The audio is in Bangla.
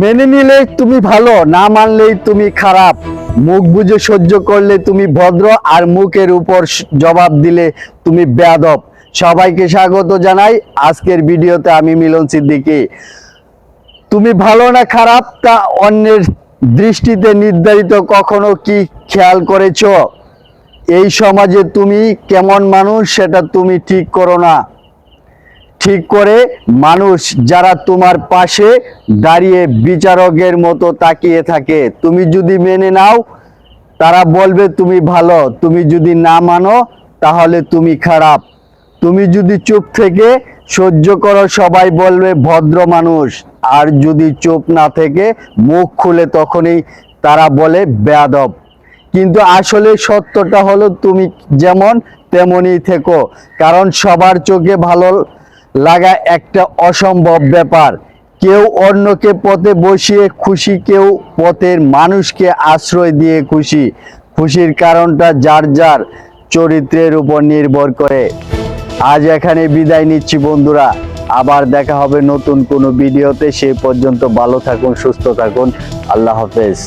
মেনে নিলে তুমি ভালো, না মানলেই তুমি খারাপ। মুখ বুঝে সহ্য করলে তুমি ভদ্র আর মুখের উপর জবাব দিলে তুমি বেয়াদব। সবাইকে স্বাগত জানাই আজকের ভিডিওতে আমি মিলন সিদ্দিকী। তুমি ভালো না খারাপ, তা অন্যের দৃষ্টিতে নির্ধারিত কখনো কি খেয়াল করেছ? এই সমাজে তুমি কেমন মানুষ, সেটা তুমি ঠিক করো না। ঠিক করে মানুষ যারা তোমার পাশে দাঁড়িয়ে বিচারকের মতো তাকিয়ে থাকে, তুমি যদি মেনে নাও, তারা বলবে তুমি ভালো, তুমি যদি না মানো, তাহলে তুমি খারাপ। তুমি যদি চুপ থেকে সহ্য করো, সবাই বলবে ভদ্র মানুষ। আর যদি চুপ না থেকে মুখ খুলে তখনই তারা বলে বেয়াদব। কিন্তু আসলে সত্যটা হলো তুমি যেমন তেমনই থেকো। কারণ সবার চোখে ভালো লাগা একটা অসম্ভব ব্যাপার। কেউ অন্যকে পথে বসিয়ে খুশি, কেউ পথের মানুষকে আশ্রয় দিয়ে খুশি। খুশির কারণটা যার যার চরিত্রের উপর নির্ভর করে। আজ এখানে বিদায় নিচ্ছি বন্ধুরা। আবার দেখা হবে নতুন কোনো ভিডিওতে। সেই পর্যন্ত ভালো থাকুন, সুস্থ থাকুন। আল্লাহ হাফেজ।